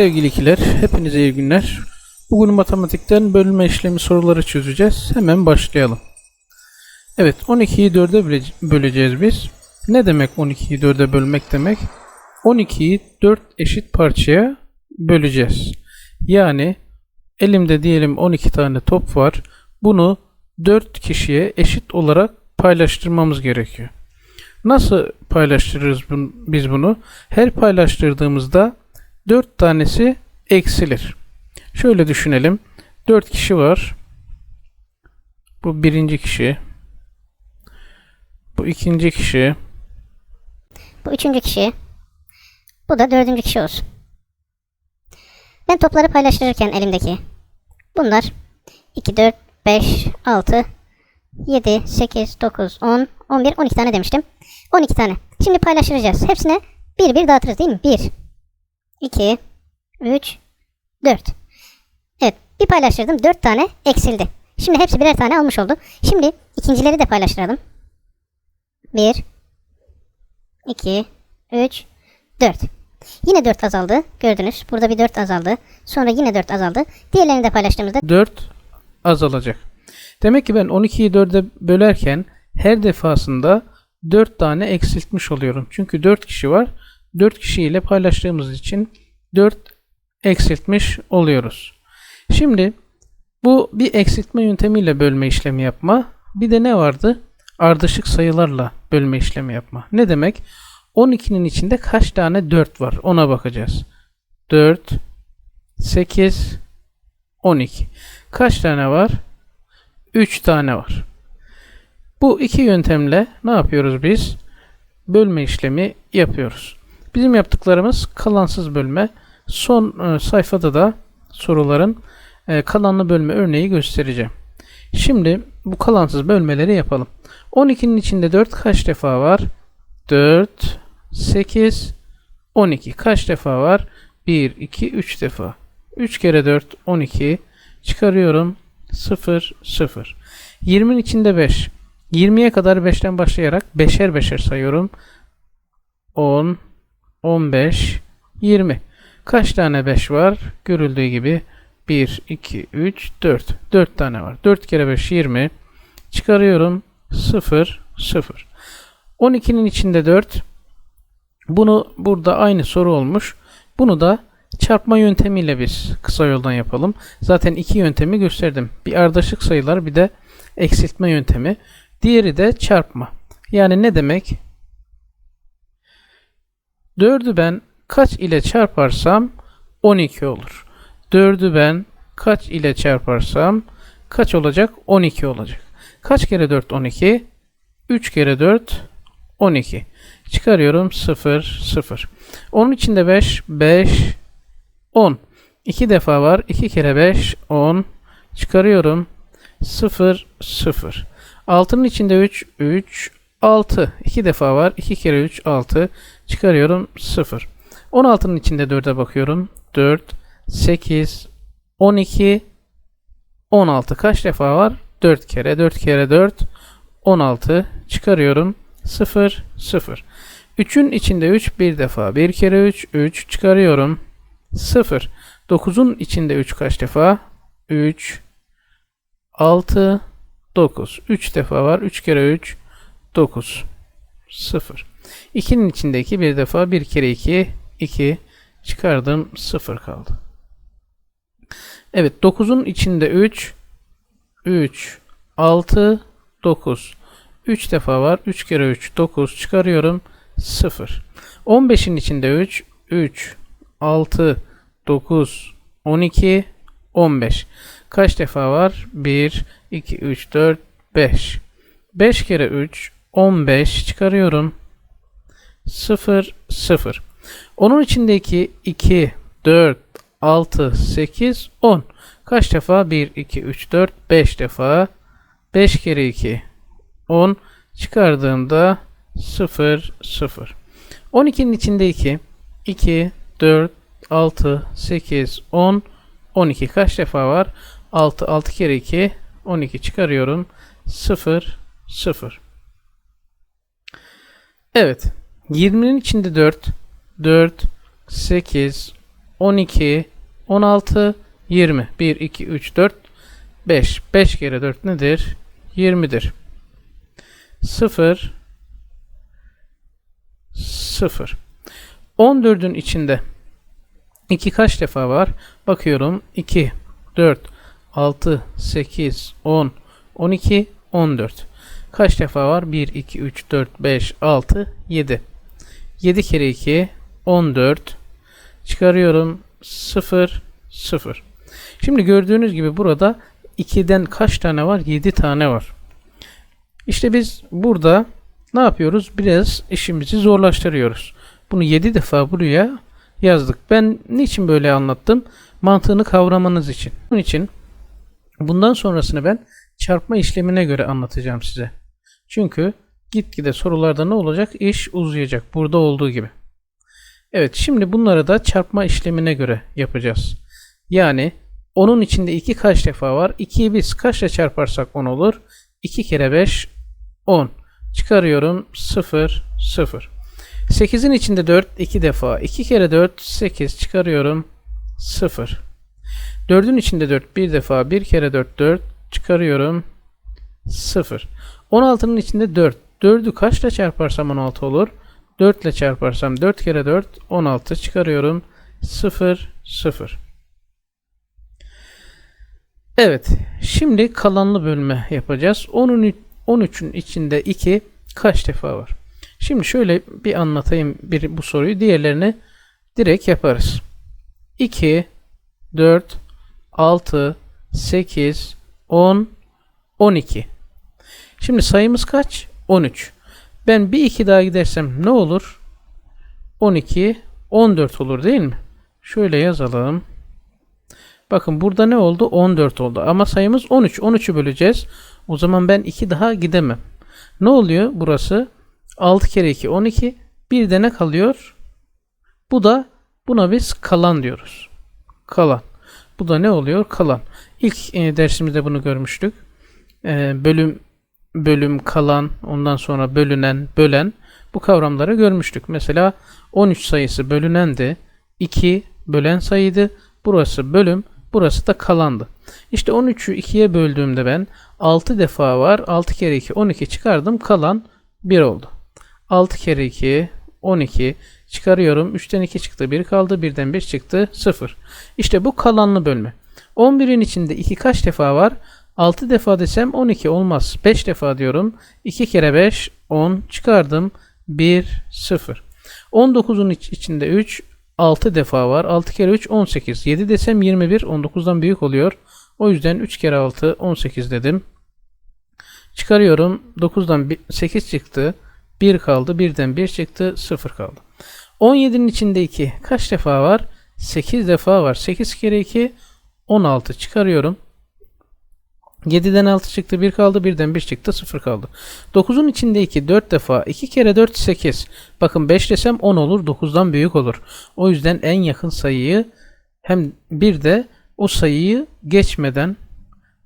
Sevgili ikiler, hepinize iyi günler. Bugün matematikten bölme işlemi soruları çözeceğiz. Hemen başlayalım. Evet, 12'yi 4'e böle- böleceğiz biz. Ne demek 12'yi 4'e bölmek demek? 12'yi 4 eşit parçaya böleceğiz. Yani elimde diyelim 12 tane top var. Bunu 4 kişiye eşit olarak paylaştırmamız gerekiyor. Nasıl paylaştırırız biz bunu? Her paylaştırdığımızda 4 tanesi eksilir. Şöyle düşünelim. 4 kişi var. Bu birinci kişi. Bu ikinci kişi. Bu üçüncü kişi. Bu da dördüncü kişi olsun. Ben topları paylaştırırken elimdeki. Bunlar 2, 4, 5, 6, 7, 8, 9, 10, 11, 12 tane demiştim. 12 tane. Şimdi paylaştıracağız. Hepsine bir bir dağıtırız değil mi? 1, 2, 3, 4. Evet. Bir paylaştırdım. 4 tane eksildi. Şimdi hepsi birer tane almış oldu. Şimdi ikincileri de paylaştıralım. 1, 2, 3, 4. Yine 4 azaldı. Gördünüz. Burada bir 4 azaldı. Sonra yine 4 azaldı. Diğerlerini de paylaştığımızda 4 azalacak. Demek ki ben 12'yi 4'e bölerken her defasında 4 tane eksiltmiş oluyorum. Çünkü 4 kişi var. 4 kişiyle paylaştığımız için 4 eksiltmiş oluyoruz. Şimdi bu bir eksiltme yöntemiyle bölme işlemi yapma. Bir de ne vardı? Ardışık sayılarla bölme işlemi yapma. Ne demek? 12'nin içinde kaç tane 4 var? Ona bakacağız. 4, 8, 12. Kaç tane var? 3 tane var. Bu iki yöntemle ne yapıyoruz biz? Bölme işlemi yapıyoruz. Bizim yaptıklarımız kalansız bölme. Son e, sayfada da soruların e, kalanlı bölme örneği göstereceğim. Şimdi bu kalansız bölmeleri yapalım. 12'nin içinde 4 kaç defa var? 4, 8, 12. Kaç defa var? 1, 2, 3 defa. 3 kere 4, 12. Çıkarıyorum. 0, 0. 20'nin içinde 5. 20'ye kadar 5'ten başlayarak beşer beşer sayıyorum. 10, 15, 20. Kaç tane 5 var? Görüldüğü gibi 1, 2, 3, 4. 4 tane var. 4 kere 5, 20. Çıkarıyorum. 0, 0. 12'nin içinde 4. Bunu burada aynı soru olmuş. Bunu da çarpma yöntemiyle biz kısa yoldan yapalım. Zaten iki yöntemi gösterdim. Bir ardışık sayılar bir de eksiltme yöntemi. Diğeri de çarpma. Yani ne demek? 4'ü ben kaç ile çarparsam 12 olur. 4'ü ben kaç ile çarparsam kaç olacak? 12 olacak. Kaç kere 4 12? 3 kere 4 12. Çıkarıyorum 0 0. Onun içinde 5 5 10. 2 defa var. 2 kere 5 10. Çıkarıyorum 0 0. 6'nın içinde 3 3 6. 2 defa var. 2 kere 3 6. Çıkarıyorum 0. 16'nın içinde 4'e bakıyorum. 4 8 12 16 kaç defa var? 4 kere. 4 kere 4 16 çıkarıyorum. 0 0 3'ün içinde 3 bir defa. 1 kere 3 3 çıkarıyorum. 0 9'un içinde 3 kaç defa? 3 6 9 3 defa var. 3 kere 3 9 0 2'nin içinde 2 bir defa 1 kere 2 2 çıkardım 0 kaldı. Evet 9'un içinde 3 3 6 9 3 defa var. 3 kere 3 9 çıkarıyorum 0. 15'in içinde 3 3 6 9 12 15. Kaç defa var? 1 2 3 4 5. 5 kere 3 15 çıkarıyorum. 0 0. Onun içindeki 2 4 6 8 10. Kaç defa? 1 2 3 4 5 defa. 5 kere 2 10 çıkardığımda 0 0. 12'nin içinde 2 2 4 6 8 10 12 kaç defa var? 6 6 kere 2 12 çıkarıyorum. 0 0. Evet. 20'nin içinde 4 4 8 12, 16, 20. 1, 2, 3, 4, 5. 5 kere 4 nedir? 20'dir. 0, 0. 14'ün içinde 2 kaç defa var? Bakıyorum. 2, 4, 6, 8, 10, 12, 14. Kaç defa var? 1, 2, 3, 4, 5, 6, 7. 7 kere 2, 14. Çıkarıyorum. 0, 0. Şimdi gördüğünüz gibi burada 2'den kaç tane var? 7 tane var. İşte biz burada ne yapıyoruz? Biraz işimizi zorlaştırıyoruz. Bunu 7 defa buraya yazdık. Ben niçin böyle anlattım? Mantığını kavramanız için. Bunun için bundan sonrasını ben çarpma işlemine göre anlatacağım size. Çünkü gitgide sorularda ne olacak? İş uzayacak. Burada olduğu gibi. Evet şimdi bunları da çarpma işlemine göre yapacağız. Yani onun içinde 2 kaç defa var? 2'yi biz kaçla çarparsak 10 olur? 2 kere 5 10. Çıkarıyorum 0 0. 8'in içinde 4 2 defa. 2 kere 4 8 çıkarıyorum 0. 4'ün içinde 4 bir defa. 1 kere 4 4 çıkarıyorum 0. 16'nın içinde 4. 4'ü kaçla çarparsam 16 olur? 4 ile çarparsam 4 kere 4 16 çıkarıyorum 0 0. Evet. Şimdi kalanlı bölme yapacağız. 10'un 13'ün içinde 2 kaç defa var? Şimdi şöyle bir anlatayım bir bu soruyu. Diğerlerini direkt yaparız. 2 4 6 8 10 12. Şimdi sayımız kaç? 13. Ben bir 2 daha gidersem ne olur? 12 14 olur değil mi? Şöyle yazalım. Bakın burada ne oldu? 14 oldu. Ama sayımız 13. 13'ü böleceğiz. O zaman ben 2 daha gidemem. Ne oluyor burası? 6 kere 2 12. Bir de ne kalıyor? Bu da buna biz kalan diyoruz. Kalan. Bu da ne oluyor? Kalan. İlk e, dersimizde bunu görmüştük. E, bölüm bölüm, kalan, ondan sonra bölünen, bölen bu kavramları görmüştük. Mesela 13 sayısı bölünendi. 2 bölen sayıydı. Burası bölüm, burası da kalandı. İşte 13'ü 2'ye böldüğümde ben 6 defa var. 6 kere 2 12 çıkardım. Kalan 1 oldu. 6 kere 2 12 çıkarıyorum. 3'ten 2 çıktı. 1 kaldı. 1'den 1 çıktı. 0. İşte bu kalanlı bölme. 11'in içinde 2 kaç defa var? 6 defa desem 12 olmaz. 5 defa diyorum. 2 kere 5 10 çıkardım. 1 0. 19'un iç, içinde 3 6 defa var. 6 kere 3 18. 7 desem 21 19'dan büyük oluyor. O yüzden 3 kere 6 18 dedim. Çıkarıyorum. 9'dan 8 çıktı. 1 kaldı. 1'den 1 çıktı. 0 kaldı. 17'nin içinde 2 kaç defa var? 8 defa var. 8 kere 2 16 çıkarıyorum. 7'den 6 çıktı 1 kaldı 1'den 1 çıktı 0 kaldı. 9'un içinde 2 4 defa 2 kere 4 8. Bakın 5 desem 10 olur 9'dan büyük olur. O yüzden en yakın sayıyı hem bir de o sayıyı geçmeden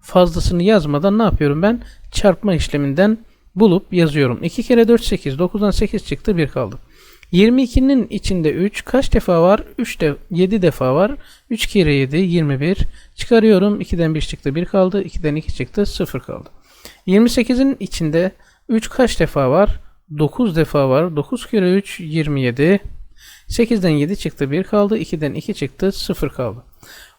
fazlasını yazmadan ne yapıyorum ben? Çarpma işleminden bulup yazıyorum. 2 kere 4 8. 9'dan 8 çıktı 1 kaldı. 22'nin içinde 3 kaç defa var? 3 de 7 defa var. 3 kere 7 21. Çıkarıyorum. 2'den 1 çıktı 1 kaldı. 2'den 2 çıktı 0 kaldı. 28'in içinde 3 kaç defa var? 9 defa var. 9 kere 3 27. 8'den 7 çıktı 1 kaldı. 2'den 2 çıktı 0 kaldı.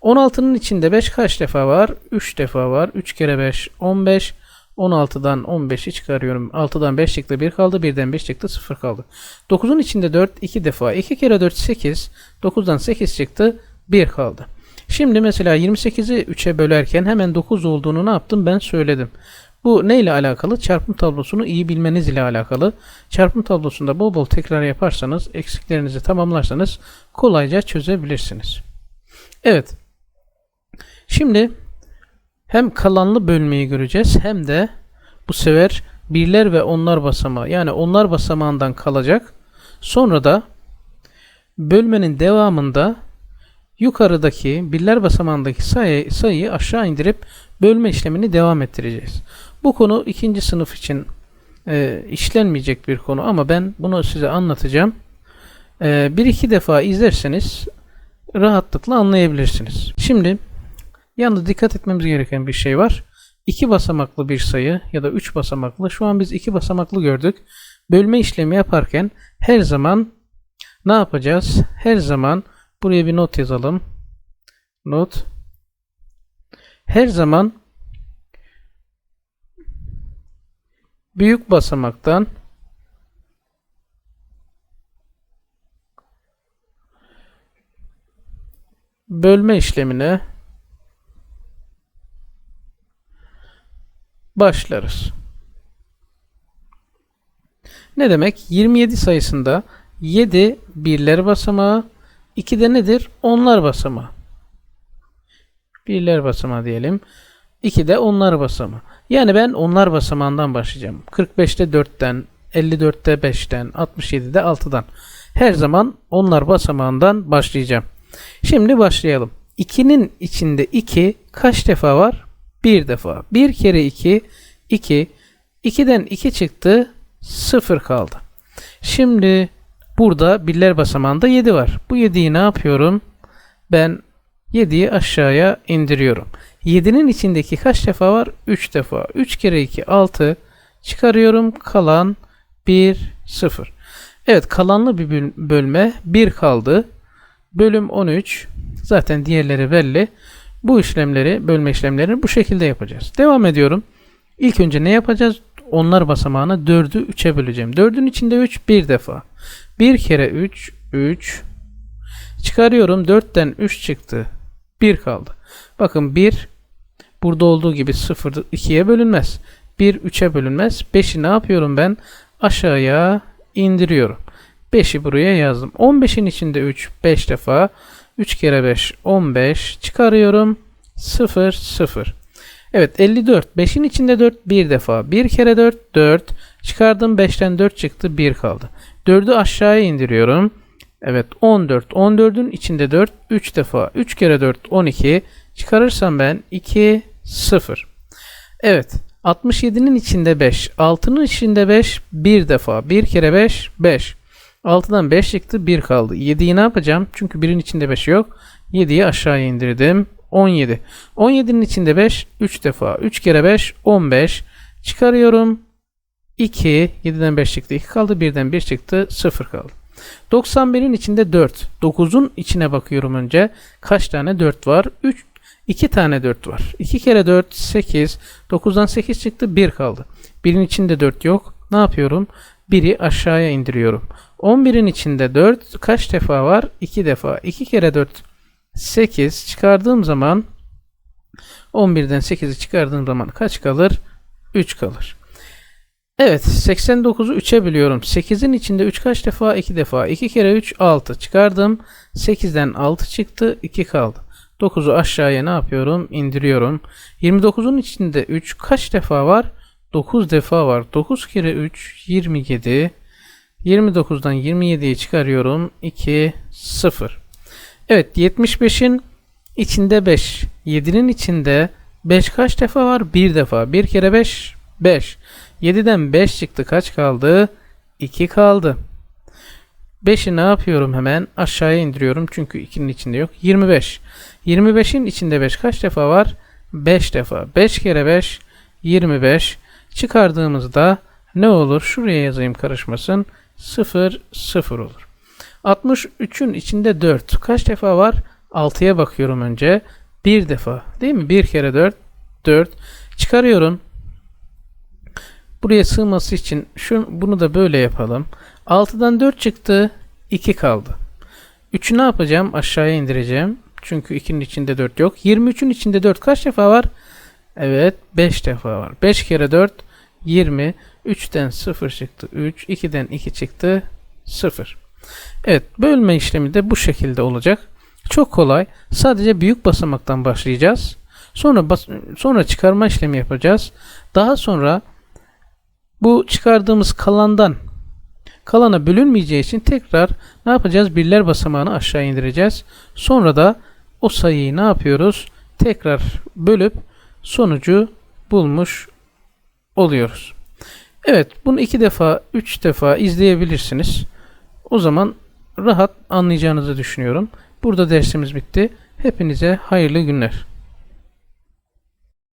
16'nın içinde 5 kaç defa var? 3 defa var. 3 kere 5 15. 16'dan 15'i çıkarıyorum. 6'dan 5 çıktı 1 kaldı. 1'den 5 çıktı 0 kaldı. 9'un içinde 4 2 defa. 2 kere 4 8. 9'dan 8 çıktı 1 kaldı. Şimdi mesela 28'i 3'e bölerken hemen 9 olduğunu ne yaptım ben söyledim. Bu ne ile alakalı? Çarpım tablosunu iyi bilmeniz ile alakalı. Çarpım tablosunda bol bol tekrar yaparsanız, eksiklerinizi tamamlarsanız kolayca çözebilirsiniz. Evet. Şimdi hem kalanlı bölmeyi göreceğiz hem de bu sefer birler ve onlar basamağı yani onlar basamağından kalacak. Sonra da bölmenin devamında yukarıdaki birler basamağındaki sayı, sayıyı aşağı indirip bölme işlemini devam ettireceğiz. Bu konu ikinci sınıf için e, işlenmeyecek bir konu ama ben bunu size anlatacağım. E, bir iki defa izlerseniz rahatlıkla anlayabilirsiniz. Şimdi yalnız dikkat etmemiz gereken bir şey var. İki basamaklı bir sayı ya da üç basamaklı. Şu an biz iki basamaklı gördük. Bölme işlemi yaparken her zaman ne yapacağız? Her zaman buraya bir not yazalım. Not. Her zaman büyük basamaktan bölme işlemine başlarız. Ne demek? 27 sayısında 7 birler basamağı, 2 de nedir? Onlar basamağı. Birler basamağı diyelim. 2 de onlar basamağı. Yani ben onlar basamağından başlayacağım. 45'te 4'ten, 54'te 5'ten, 67'de 6'dan. Her zaman onlar basamağından başlayacağım. Şimdi başlayalım. 2'nin içinde 2 kaç defa var? Bir defa. 1 kere 2, 2. 2'den 2 çıktı, 0 kaldı. Şimdi burada birler basamağında 7 var. Bu 7'yi ne yapıyorum? Ben 7'yi aşağıya indiriyorum. 7'nin içindeki kaç defa var? 3 defa. 3 kere 2 6 çıkarıyorum. Kalan 1 0. Evet kalanlı bir böl- bölme 1 kaldı. Bölüm 13. Zaten diğerleri belli. Bu işlemleri, bölme işlemlerini bu şekilde yapacağız. Devam ediyorum. İlk önce ne yapacağız? Onlar basamağını 4'ü 3'e böleceğim. 4'ün içinde 3 bir defa. 1 kere 3 3 çıkarıyorum. 4'ten 3 çıktı. 1 kaldı. Bakın 1 burada olduğu gibi 0 2'ye bölünmez. 1 3'e bölünmez. 5'i ne yapıyorum ben? Aşağıya indiriyorum. 5'i buraya yazdım. 15'in içinde 3 5 defa. 3 kere 5 15 çıkarıyorum. 0 0. Evet 54. 5'in içinde 4 bir defa. 1 kere 4 4. Çıkardım 5'ten 4 çıktı 1 kaldı. 4'ü aşağıya indiriyorum. Evet 14. 14'ün içinde 4 3 defa. 3 kere 4 12. Çıkarırsam ben 2 0. Evet 67'nin içinde 5. 6'nın içinde 5 bir defa. 1 kere 5 5. 6'dan 5 çıktı 1 kaldı. 7'yi ne yapacağım? Çünkü 1'in içinde 5 yok. 7'yi aşağıya indirdim. 17. 17'nin içinde 5 3 defa. 3 kere 5 15. Çıkarıyorum. 2. 7'den 5 çıktı. 2 kaldı. 1'den 1 çıktı. 0 kaldı. 91'in içinde 4. 9'un içine bakıyorum önce. Kaç tane 4 var? 3 2 tane 4 var. 2 kere 4 8. 9'dan 8 çıktı. 1 kaldı. 1'in içinde 4 yok. Ne yapıyorum? 1'i aşağıya indiriyorum. 11'in içinde 4 kaç defa var? 2 defa. 2 kere 4 8 çıkardığım zaman 11'den 8'i çıkardığım zaman kaç kalır? 3 kalır. Evet 89'u 3'e bölüyorum. 8'in içinde 3 kaç defa? 2 defa. 2 kere 3 6 çıkardım. 8'den 6 çıktı 2 kaldı. 9'u aşağıya ne yapıyorum? İndiriyorum. 29'un içinde 3 kaç defa var? 9 defa var. 9 kere 3 27. 29'dan 27'yi çıkarıyorum. 2 0. Evet 75'in içinde 5. 7'nin içinde 5 kaç defa var? 1 defa. 1 kere 5 5. 7'den 5 çıktı. Kaç kaldı? 2 kaldı. 5'i ne yapıyorum hemen? Aşağıya indiriyorum. Çünkü 2'nin içinde yok. 25. 25'in içinde 5 kaç defa var? 5 defa. 5 kere 5 25. Çıkardığımızda ne olur? Şuraya yazayım karışmasın. 0 0 olur. 63'ün içinde 4. Kaç defa var? 6'ya bakıyorum önce. 1 defa. Değil mi? 1 kere 4 4. Çıkarıyorum. Buraya sığması için şu, bunu da böyle yapalım. 6'dan 4 çıktı. 2 kaldı. 3'ü ne yapacağım? Aşağıya indireceğim. Çünkü 2'nin içinde 4 yok. 23'ün içinde 4 kaç defa var? Evet 5 defa var. 5 kere 4 20. 3'ten 0 çıktı 3. 2'den 2 çıktı 0. Evet bölme işlemi de bu şekilde olacak. Çok kolay. Sadece büyük basamaktan başlayacağız. Sonra bas sonra çıkarma işlemi yapacağız. Daha sonra bu çıkardığımız kalandan kalana bölünmeyeceği için tekrar ne yapacağız? Birler basamağını aşağı indireceğiz. Sonra da o sayıyı ne yapıyoruz? Tekrar bölüp sonucu bulmuş oluyoruz. Evet bunu iki defa, üç defa izleyebilirsiniz. O zaman rahat anlayacağınızı düşünüyorum. Burada dersimiz bitti. Hepinize hayırlı günler.